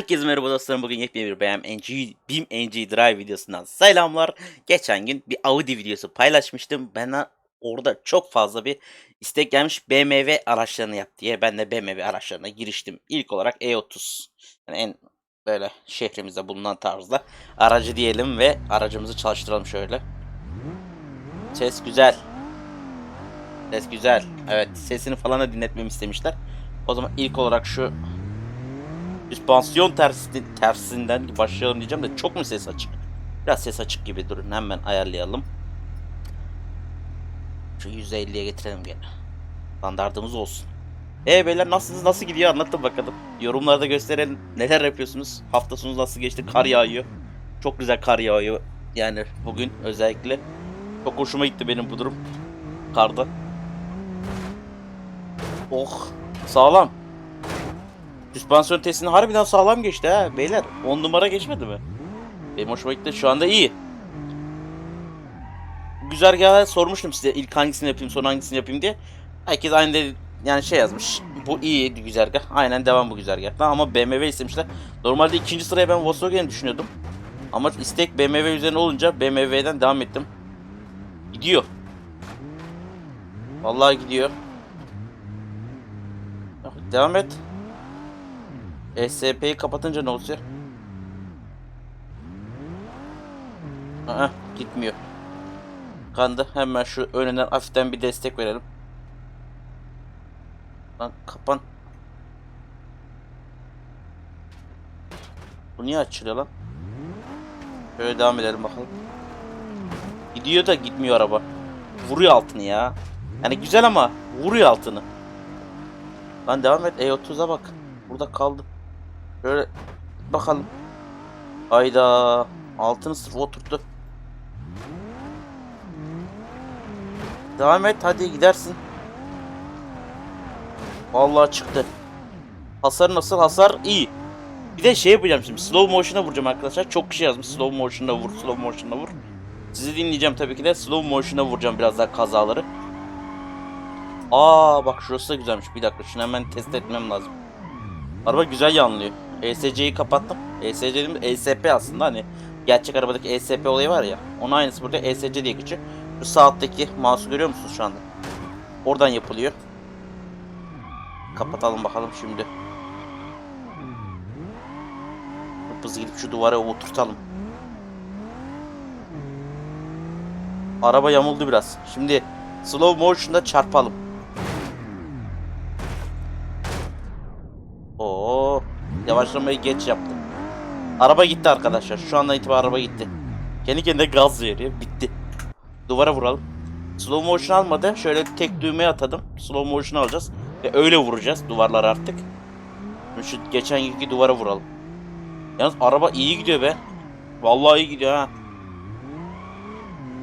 Herkese merhaba dostlarım. Bugün yepyeni bir BM BIM NG Drive videosundan selamlar. Geçen gün bir Audi videosu paylaşmıştım. Bana orada çok fazla bir istek gelmiş BMW araçlarını yap diye. Ben de BMW araçlarına giriştim. İlk olarak E30. Yani en böyle şehrimizde bulunan tarzda aracı diyelim ve aracımızı çalıştıralım şöyle. Ses güzel. Ses güzel. Evet sesini falan da dinletmemi istemişler. O zaman ilk olarak şu Süspansiyon tersi, tersinden başlayalım diyeceğim de çok mu ses açık? Biraz ses açık gibi durun. Hemen ayarlayalım. Şu %50'ye getirelim gene. Standartımız olsun. E beyler nasılsınız? Nasıl gidiyor? Anlatın bakalım. Yorumlarda gösterelim. Neler yapıyorsunuz? Hafta nasıl geçti? Kar yağıyor. Çok güzel kar yağıyor. Yani bugün özellikle. Çok hoşuma gitti benim bu durum. Karda. Oh. Sağlam. Süspansiyon testini harbiden sağlam geçti ha beyler. 10 numara geçmedi mi? Benim hoşuma gitti. Şu anda iyi. Güzergahı sormuştum size ilk hangisini yapayım son hangisini yapayım diye. Herkes aynı dedi, yani şey yazmış. Bu iyi güzergah. Aynen devam bu güzergahtan ama BMW istemişler. Normalde ikinci sıraya ben Volkswagen düşünüyordum. Ama istek BMW üzerine olunca BMW'den devam ettim. Gidiyor. Vallahi gidiyor. Devam et. SCP'yi kapatınca ne oluyor? Aa, gitmiyor. Kandı. Hemen şu önünden hafiften bir destek verelim. Lan kapan. Bu niye açılıyor lan? Şöyle devam edelim bakalım. Gidiyor da gitmiyor araba. Vuruyor altını ya. Yani güzel ama vuruyor altını. Lan devam et. E30'a bak. Burada kaldı. Şöyle bakalım. Hayda. Altını sırf oturttu. Devam et hadi gidersin. Vallahi çıktı. Hasar nasıl? Hasar iyi. Bir de şey yapacağım şimdi. Slow motion'a vuracağım arkadaşlar. Çok kişi yazmış. Slow motion'da vur, slow motion'da vur. Sizi dinleyeceğim tabii ki de. Slow motion'a vuracağım biraz daha kazaları. Aa bak şurası da güzelmiş. Bir dakika şunu hemen test etmem lazım. Araba güzel yanlıyor. ESC'yi kapattım. ESC dediğimiz ESP aslında hani gerçek arabadaki ESP olayı var ya. Onun aynısı burada ESC diye geçiyor. Şu sağ alttaki mouse'u görüyor musunuz şu anda? Oradan yapılıyor. Kapatalım bakalım şimdi. Hız gidip şu duvara oturtalım. Araba yamuldu biraz. Şimdi slow motion'da çarpalım. Oo, yavaşlamayı geç yaptım. Araba gitti arkadaşlar. Şu andan itibaren araba gitti. Kendi kendine gaz veriyor. Bitti. Duvara vuralım. Slow motion almadı. Şöyle tek düğmeye atadım. Slow motion alacağız. Ve öyle vuracağız duvarlar artık. Şu geçen yılki duvara vuralım. Yalnız araba iyi gidiyor be. Vallahi iyi gidiyor ha.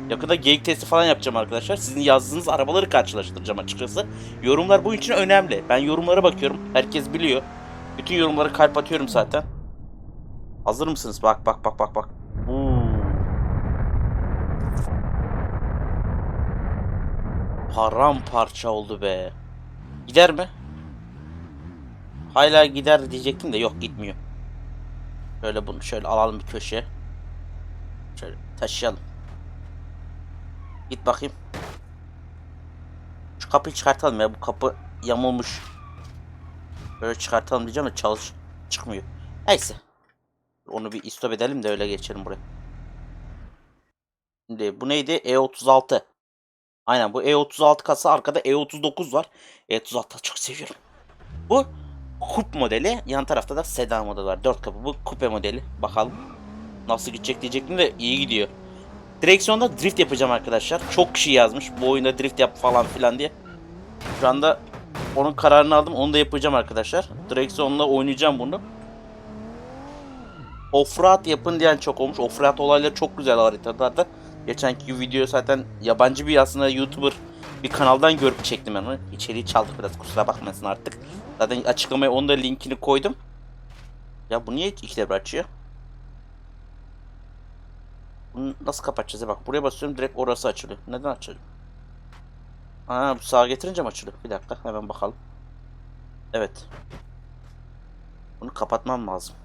Yakında geyik testi falan yapacağım arkadaşlar. Sizin yazdığınız arabaları karşılaştıracağım açıkçası. Yorumlar bu için önemli. Ben yorumlara bakıyorum. Herkes biliyor. Bütün yorumlara kalp atıyorum zaten. Hazır mısınız? Bak bak bak bak bak. Hmm. Paramparça oldu be. Gider mi? Hala gider diyecektim de yok gitmiyor. Şöyle bunu şöyle alalım bir köşeye. Şöyle taşıyalım. Git bakayım. Şu kapıyı çıkartalım ya. Bu kapı yamulmuş. Böyle çıkartalım diyeceğim de çalış çıkmıyor. Neyse. Onu bir istop edelim de öyle geçelim buraya. Şimdi bu neydi? E36. Aynen bu E36 kasa arkada E39 var. E36 çok seviyorum. Bu kup modeli. Yan tarafta da sedan modeli var. 4 kapı. Bu kupe modeli. Bakalım. Nasıl gidecek diyecektim de iyi gidiyor. Direksiyonda drift yapacağım arkadaşlar. Çok kişi yazmış bu oyunda drift yap falan filan diye. Şu anda onun kararını aldım. Onu da yapacağım arkadaşlar. Direksiyonla oynayacağım bunu. Offroad yapın diyen çok olmuş. Offroad olayları çok güzel haritalarda. Geçenki video zaten yabancı bir aslında YouTuber bir kanaldan görüp çektim ben onu. İçeriği çaldık biraz kusura bakmasın artık. Zaten açıklamaya onun da linkini koydum. Ya bu niye iki devre açıyor? Bunu nasıl kapatacağız bak buraya basıyorum direkt orası açılıyor. Neden açılıyor? Aa bu sağa getirince mi açılıyor? Bir dakika hemen bakalım. Evet. Bunu kapatmam lazım.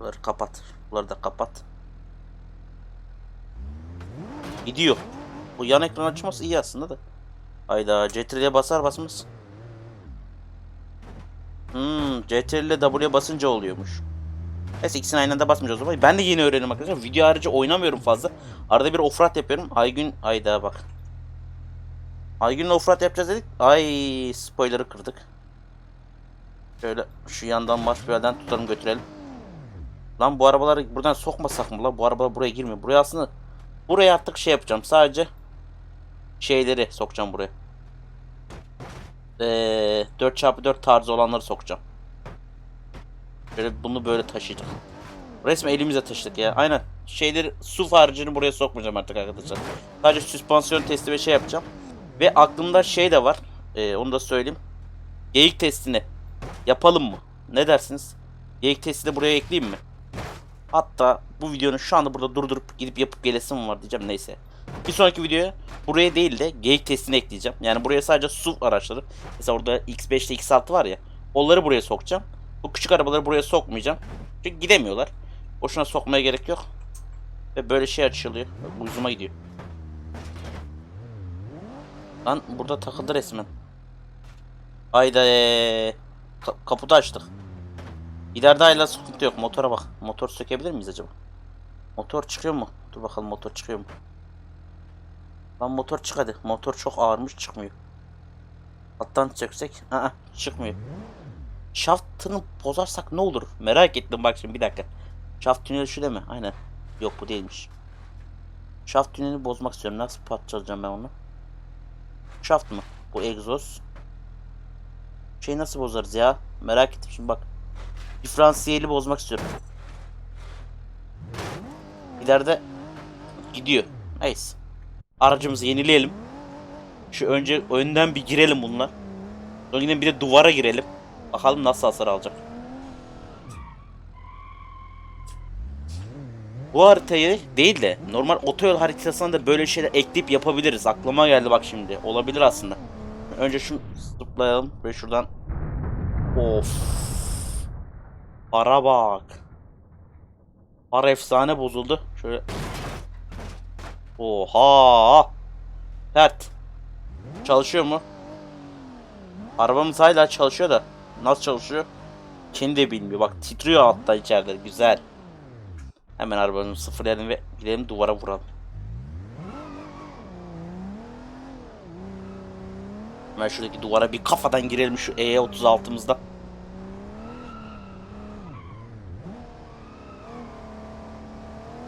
Bunları kapat. Bunları da kapat. Gidiyor. Bu yan ekran açması iyi aslında da. Hayda CTRL'e basar basmaz. Hmm CTRL'e W'ye basınca oluyormuş. Neyse ikisini aynı anda basmayacağız o zaman. Ben de yeni öğreniyorum arkadaşlar. Video harici oynamıyorum fazla. Arada bir offroad yapıyorum. Aygün ayda bak. Aygün'le offroad yapacağız dedik. Ay spoiler'ı kırdık. Şöyle şu yandan marshmallow'dan tutalım götürelim. Lan bu arabaları buradan sokmasak mı lan? Bu arabalar buraya girmiyor. Buraya aslında buraya artık şey yapacağım. Sadece şeyleri sokacağım buraya. Ee, 4x4 tarzı olanları sokacağım. Böyle bunu böyle taşıyacağım. Resmen elimizle taşıdık ya. Aynen. Şeyleri su harcını buraya sokmayacağım artık arkadaşlar. Sadece süspansiyon testi ve şey yapacağım. Ve aklımda şey de var. Ee, onu da söyleyeyim. Geyik testini yapalım mı? Ne dersiniz? Geyik testini buraya ekleyeyim mi? Hatta bu videonun şu anda burada durdurup gidip yapıp gelesim var diyeceğim neyse. Bir sonraki videoya buraya değil de geyik testini ekleyeceğim. Yani buraya sadece su araçları. Mesela orada X5 ile X6 var ya. Onları buraya sokacağım. Bu küçük arabaları buraya sokmayacağım. Çünkü gidemiyorlar. Boşuna sokmaya gerek yok. Ve böyle şey açılıyor. Uzuma gidiyor. Lan burada takıldı resmen. Hayda. Ka kaputu açtık. İleride hala sıkıntı yok. Motora bak. Motor sökebilir miyiz acaba? Motor çıkıyor mu? Dur bakalım motor çıkıyor mu? Lan motor çık hadi. Motor çok ağırmış çıkmıyor. Alttan söksek. Aa, çıkmıyor. Şaftını bozarsak ne olur? Merak ettim bak şimdi bir dakika. Şaft tüneli şu değil mi? Aynen. Yok bu değilmiş. Şaft tünelini bozmak istiyorum. Nasıl patlatacağım ben onu? Şaft mı? Bu egzoz. Şey nasıl bozarız ya? Merak ettim şimdi bak. Diferansiyeli bozmak istiyorum. İleride gidiyor. Neyse. Aracımızı yenileyelim. Şu önce önden bir girelim bununla. Sonra yine bir de duvara girelim. Bakalım nasıl hasar alacak. Bu haritayı değil de normal otoyol haritasına da böyle şeyler ekleyip yapabiliriz. Aklıma geldi bak şimdi. Olabilir aslında. Önce şunu zıplayalım ve şuradan. Of. Para bak. Para efsane bozuldu. Şöyle. Oha. Pert. Çalışıyor mu? Arabamız hala çalışıyor da. Nasıl çalışıyor? Kendi de bilmiyor. Bak titriyor altta içeride. Güzel. Hemen arabamızı sıfırlayalım ve gidelim duvara vuralım. Hemen şuradaki duvara bir kafadan girelim şu E36'mızda.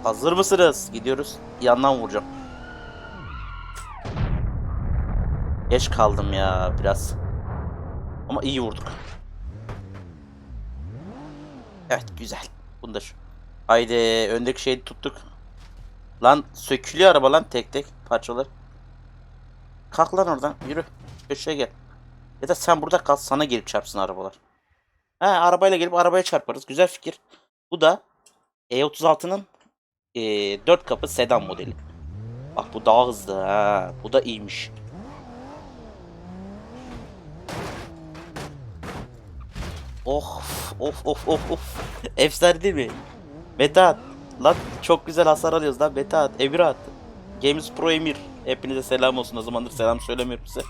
Hazır mısınız? Gidiyoruz. Yandan vuracağım. Geç kaldım ya biraz. Ama iyi vurduk. Evet güzel. Şu. Haydi öndeki şeyi tuttuk. Lan sökülüyor araba lan tek tek parçalar. Kalk lan oradan yürü. Köşeye gel. Ya da sen burada kal sana gelip çarpsın arabalar. He arabayla gelip arabaya çarparız. Güzel fikir. Bu da E36'nın e, 4 kapı sedan modeli. Bak bu daha hızlı ha. Bu da iyiymiş. Oh of of of of. Efsane değil mi? Metat. Lan çok güzel hasar alıyoruz lan Metat. Emir at. Games Pro Emir. Hepinize selam olsun. O zamandır selam söylemiyorum size.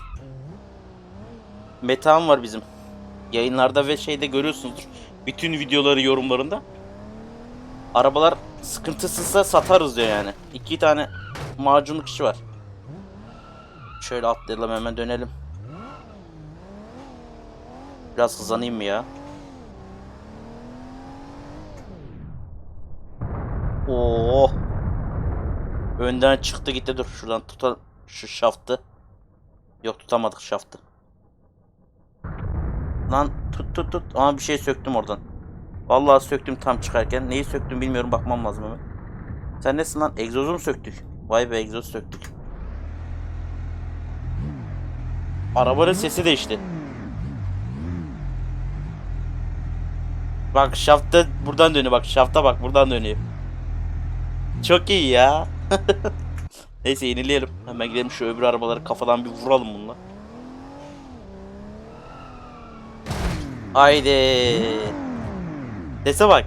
Metan var bizim. Yayınlarda ve şeyde görüyorsunuzdur. Bütün videoları yorumlarında. Arabalar sıkıntısızsa satarız diyor yani. İki tane macunluk işi var. Şöyle atlayalım hemen dönelim. Biraz hızlanayım mı ya? Oo. Önden çıktı gitti dur şuradan tutalım şu şaftı. Yok tutamadık şaftı. Lan tut tut tut. Ama bir şey söktüm oradan. Vallahi söktüm tam çıkarken. Neyi söktüm bilmiyorum bakmam lazım hemen. Sen nesin lan? Egzozu mu söktük? Vay be egzoz söktük. Arabanın sesi değişti. Bak şafta buradan dönüyor bak şafta bak buradan dönüyor. Çok iyi ya. Neyse yenileyelim. Hemen gidelim şu öbür arabaları kafadan bir vuralım bununla. Haydi. Sese bak.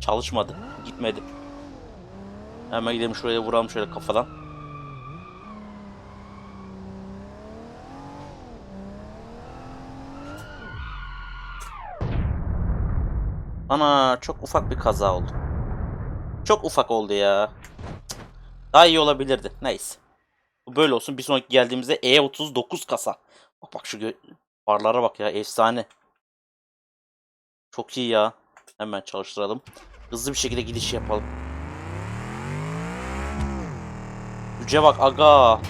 Çalışmadı. Gitmedi. Hemen gidelim şuraya vuralım şöyle kafadan. Ana çok ufak bir kaza oldu. Çok ufak oldu ya. Daha iyi olabilirdi. Neyse. Böyle olsun. Bir sonraki geldiğimizde E39 kasa. Bak bak şu farlara bak ya. Efsane. Çok iyi ya. Hemen çalıştıralım. Hızlı bir şekilde gidiş yapalım. Güce bak aga.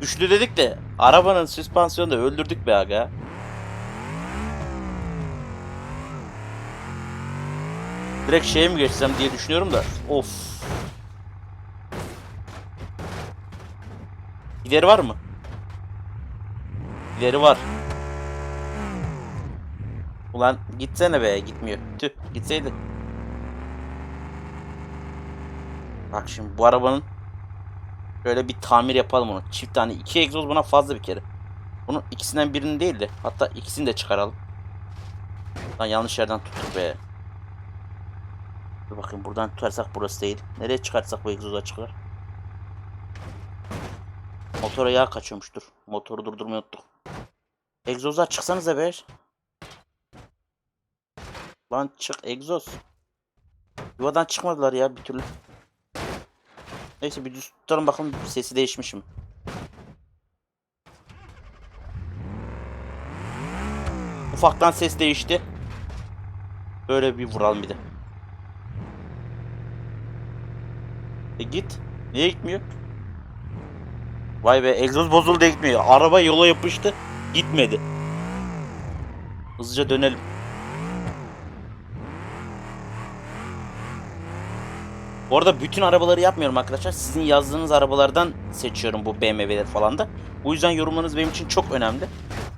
Güçlü dedik de arabanın süspansiyonu da öldürdük be aga. Direkt şeye mi geçsem diye düşünüyorum da. Of. Gideri var mı? Gideri var. Ulan gitsene be gitmiyor. Tüh gitseydi. Bak şimdi bu arabanın şöyle bir tamir yapalım onu. Çift tane iki egzoz buna fazla bir kere. Bunun ikisinden birini değil de hatta ikisini de çıkaralım. Lan yanlış yerden tuttuk be. Dur bakayım buradan tutarsak burası değil. Nereye çıkartsak bu egzoza çıkar. Motora yağ kaçıyormuştur. Motoru durdurmayı unuttuk. Egzoza çıksanıza be. Lan çık egzoz. Yuvadan çıkmadılar ya bir türlü. Neyse bir düz bakalım sesi değişmiş mi? Ufaktan ses değişti. Böyle bir vuralım bir de. E git. Niye gitmiyor? Vay be egzoz bozuldu gitmiyor. Araba yola yapıştı. Gitmedi. Hızlıca dönelim. Bu arada bütün arabaları yapmıyorum arkadaşlar. Sizin yazdığınız arabalardan seçiyorum bu BMW'ler falan da. Bu yüzden yorumlarınız benim için çok önemli.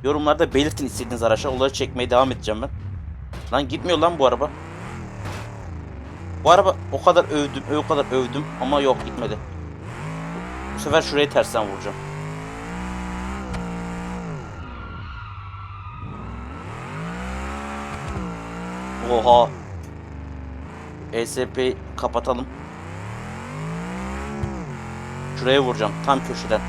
Yorumlarda belirtin istediğiniz araçlar. Onları çekmeye devam edeceğim ben. Lan gitmiyor lan bu araba. Bu araba o kadar övdüm, o kadar övdüm ama yok gitmedi. Bu sefer şurayı tersten vuracağım. Oha. ESP kapatalım. Şuraya vuracağım tam köşeden.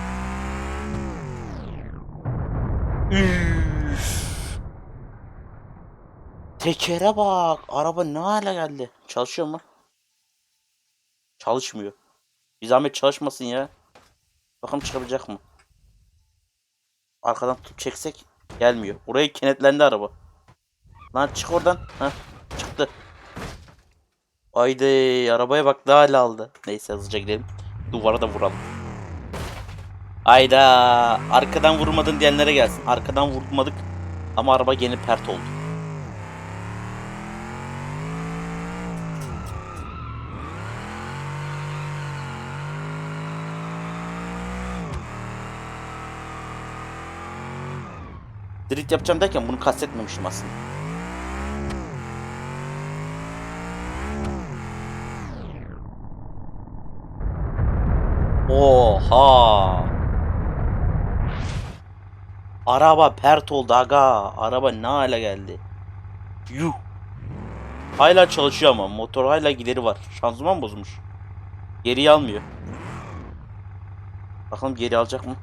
Üf. Tekere bak. Araba ne hale geldi. Çalışıyor mu? Çalışmıyor. Bir zahmet çalışmasın ya. Bakalım çıkabilecek mi? Arkadan tutup çeksek gelmiyor. Oraya kenetlendi araba. Lan çık oradan. Heh, çıktı. Haydi arabaya bak daha hala aldı. Neyse hızlıca gidelim. Duvara da vuralım. Ayda arkadan vurmadın diyenlere gelsin. Arkadan vurmadık ama araba gene pert oldu. Drift yapacağım derken bunu kastetmemiştim aslında. Oha. Araba pert oldu aga. Araba ne hale geldi. Yuh. Hala çalışıyor ama motor hala gideri var. Şanzıman bozulmuş. Geriye almıyor. Bakalım geri alacak mı?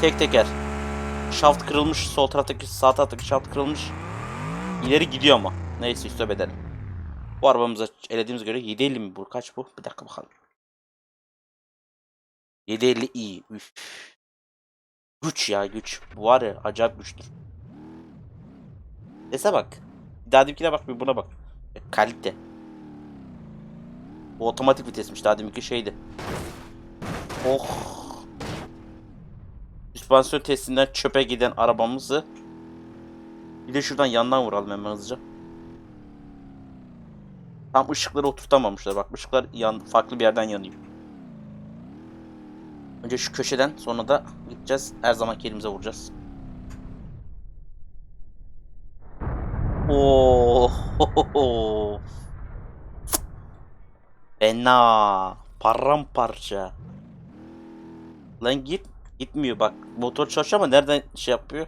Tek teker. Şaft kırılmış. Sol taraftaki sağ taraftaki şaft kırılmış. İleri gidiyor ama. Neyse üstüne bedelim. Bu arabamıza elediğimize göre 750 mi bu? Kaç bu? Bir dakika bakalım. 750 iyi. Üf. Güç ya güç. Bu var ya acayip güçtür. Sese bak. Daha demkine bak bir buna bak. E, kalite. Bu otomatik vitesmiş. Daha deminki şeydi. Oh. Süspansiyon testinden çöpe giden arabamızı bir de şuradan yandan vuralım hemen hızlıca. Tam ışıkları oturtamamışlar. Bak ışıklar yan, farklı bir yerden yanıyor. Önce şu köşeden sonra da gideceğiz. Her zaman elimize vuracağız. Oo. Fena. Paramparça. Lan git. Gitmiyor bak. Motor çalışıyor ama nereden şey yapıyor?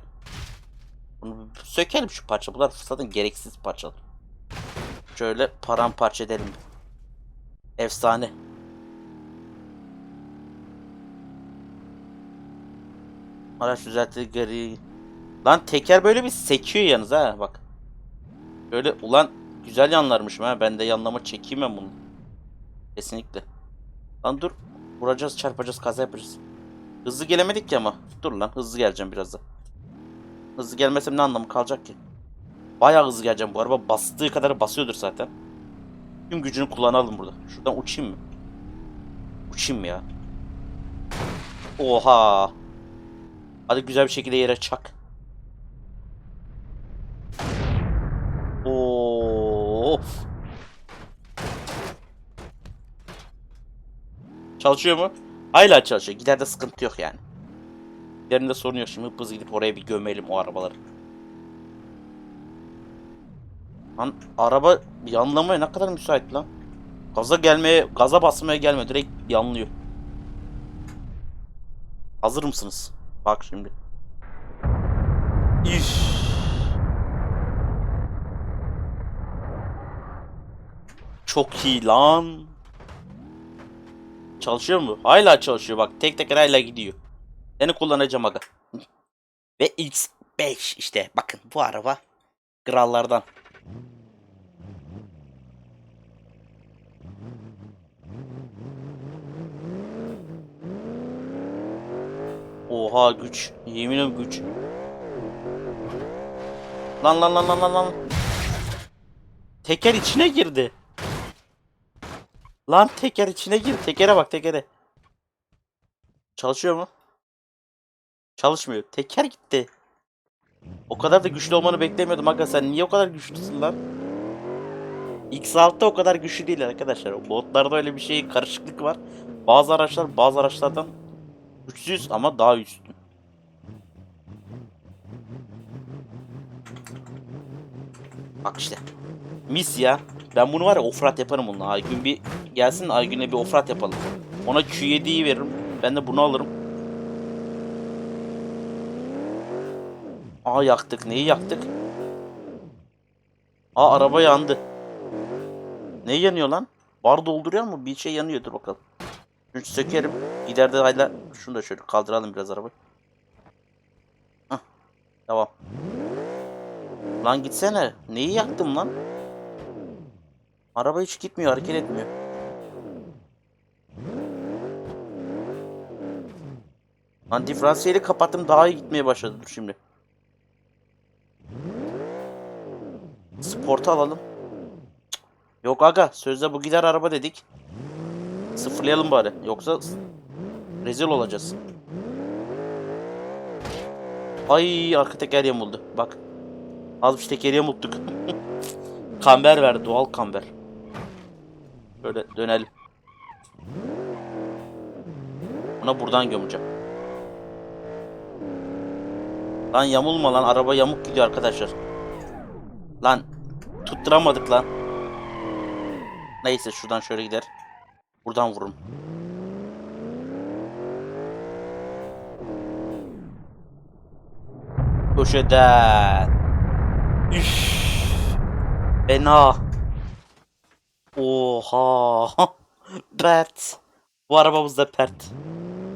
Bunu sökelim şu parça. Bunlar zaten gereksiz parçalar. Şöyle paramparça edelim. Efsane. Araç düzeltti geri. Lan teker böyle bir sekiyor yalnız ha bak. Böyle ulan güzel yanlarmış ha. Ben de yanlama çekeyim ben bunu. Kesinlikle. Lan dur. Vuracağız, çarpacağız, kaza yapacağız. Hızlı gelemedik ki ama. Dur lan hızlı geleceğim biraz da. Hızlı gelmesem ne anlamı kalacak ki? Bayağı hızlı geleceğim bu araba. Bastığı kadar basıyordur zaten. Tüm gücünü kullanalım burada. Şuradan uçayım mı? Uçayım mı ya? Oha. Hadi güzel bir şekilde yere çak. Of. Çalışıyor mu? Hala çalışıyor. Giderde sıkıntı yok yani. Giderinde sorun yok. Şimdi hızlı gidip oraya bir gömelim o arabaları. Lan araba yanlamaya ne kadar müsait lan. Gaza gelmeye, gaza basmaya gelme. Direkt yanlıyor. Hazır mısınız? Bak şimdi. İş. Çok iyi lan. Çalışıyor mu? Hala çalışıyor bak. Tek teker hala gidiyor. Seni kullanacağım aga. Ve X5 işte. Bakın bu araba krallardan. Oha güç. Yeminim güç. Lan lan lan lan lan lan. Teker içine girdi. Lan teker içine gir. Tekere bak tekere. Çalışıyor mu? Çalışmıyor. Teker gitti. O kadar da güçlü olmanı beklemiyordum aga sen niye o kadar güçlüsün lan? X6'da o kadar güçlü değil arkadaşlar. Botlarda öyle bir şey karışıklık var. Bazı araçlar bazı araçlardan güçsüz ama daha üstün. Bak işte. Mis ya. Ben bunu var ya ofrat yaparım bununla. Aygün bir gelsin Aygün'le bir ofrat yapalım. Ona Q7'yi veririm. Ben de bunu alırım. Aa yaktık. Neyi yaktık? Aa araba yandı. Ne yanıyor lan? Bar dolduruyor mu? Bir şey yanıyor. Dur bakalım. Şunu sökerim. Giderde hala şunu da şöyle kaldıralım biraz arabayı. Hah. Tamam. Lan gitsene. Neyi yaktım lan? Araba hiç gitmiyor, hareket etmiyor. Lan diferansiyeli kapattım daha iyi gitmeye başladı dur şimdi. Sportu alalım. Yok aga sözde bu gider araba dedik. Sıfırlayalım bari. Yoksa rezil olacağız. Ay arka teker yamuldu. Bak. Az bir teker yamulttuk. kamber ver doğal kamber. Böyle dönelim. Buna buradan gömeceğim. Lan yamulma lan araba yamuk gidiyor arkadaşlar. Lan tutturamadık lan. Neyse şuradan şöyle gider. Buradan vururum. Köşeden. Üf. Fena. Oha. Pert. Bu arabamız da pert.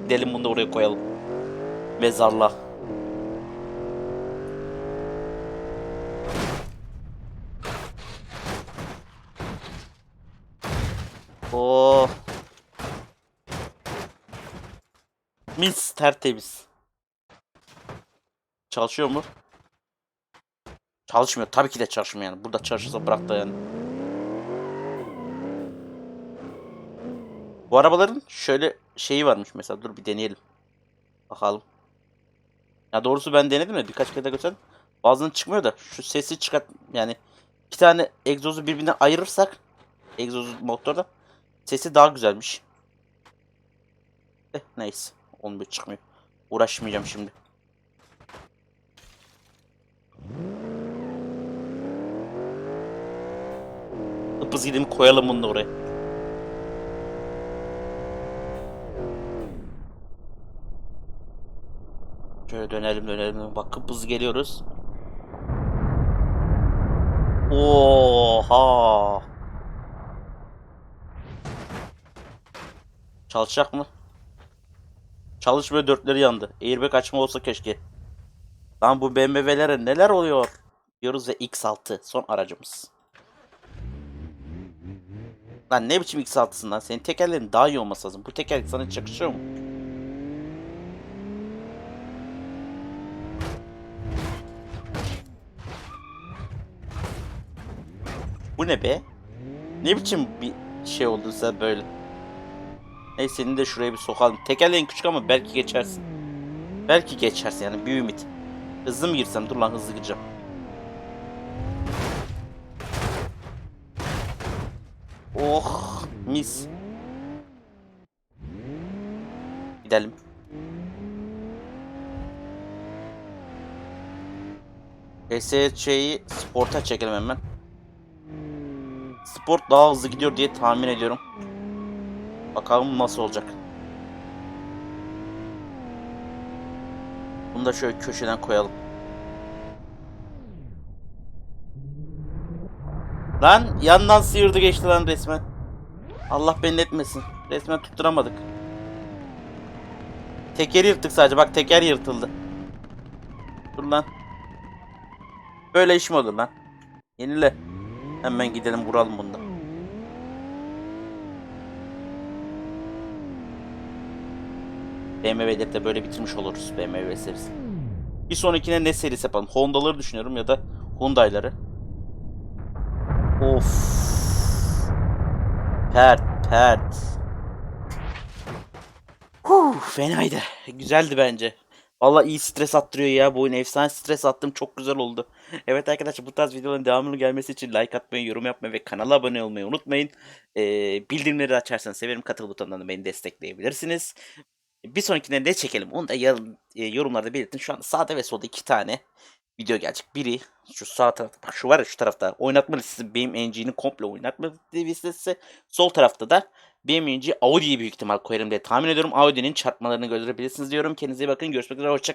Gidelim bunu da oraya koyalım. Mezarla. Oh. Mis tertemiz. Çalışıyor mu? Çalışmıyor. Tabii ki de çalışmıyor yani. Burada çalışırsa bırak da yani. Bu arabaların şöyle şeyi varmış mesela. Dur bir deneyelim. Bakalım. Ya doğrusu ben denedim de birkaç kere de gösterdim. Bazen çıkmıyor da şu sesi çıkart yani iki tane egzozu birbirinden ayırırsak egzozu motorda sesi daha güzelmiş. Eh, neyse. Onun bir çıkmıyor. Uğraşmayacağım şimdi. Hıpız gidip koyalım bunu da oraya. Şöyle dönelim dönelim. Bak hıpız geliyoruz. Oha. Çalışacak mı? Çalışmıyor dörtleri yandı. Airbag açma olsa keşke. Lan bu BMW'lere neler oluyor? Diyoruz ve X6 son aracımız. Lan ne biçim X6'sın lan? Senin tekerlerin daha iyi olması lazım. Bu tekerlek sana hiç yakışıyor mu? Bu ne be? Ne biçim bir şey oldun sen böyle? Neyse seni de şuraya bir sokalım. Tekerleğin küçük ama belki geçersin. Belki geçersin yani bir ümit. Hızlı mı girsem? Dur lan hızlı gireceğim. Oh mis. Gidelim. SSC'yi sporta çekelim hemen. Sport daha hızlı gidiyor diye tahmin ediyorum. Bakalım nasıl olacak. Bunu da şöyle köşeden koyalım. Lan yandan sıyırdı geçti lan resmen. Allah beni etmesin. Resmen tutturamadık. Tekeri yırttık sadece. Bak teker yırtıldı. Dur lan. Böyle iş mi olur lan? Yenile. Hemen gidelim vuralım bunda. BMW'de de böyle bitirmiş oluruz BMW serisi. Bir sonrakine ne serisi yapalım? Honda'ları düşünüyorum ya da Hyundai'ları. Of. Pert pert. Huh, fenaydı. Güzeldi bence. Valla iyi stres attırıyor ya bu oyun. Efsane stres attım. Çok güzel oldu. Evet arkadaşlar bu tarz videoların devamının gelmesi için like atmayı, yorum yapmayı ve kanala abone olmayı unutmayın. Ee, bildirimleri açarsanız severim. Katıl butonundan da beni destekleyebilirsiniz. Bir sonrakinde ne çekelim onu da yarın e, yorumlarda belirtin. Şu an sağda ve solda iki tane video gelecek. Biri şu sağ tarafta, bak şu var ya şu tarafta oynatma listesi BMW'nin komple oynatma listesi. Sol tarafta da BMW Audi'yi büyük ihtimal koyarım diye tahmin ediyorum. Audi'nin çarpmalarını görebilirsiniz diyorum. Kendinize iyi bakın. Görüşmek üzere. Hoşçakalın.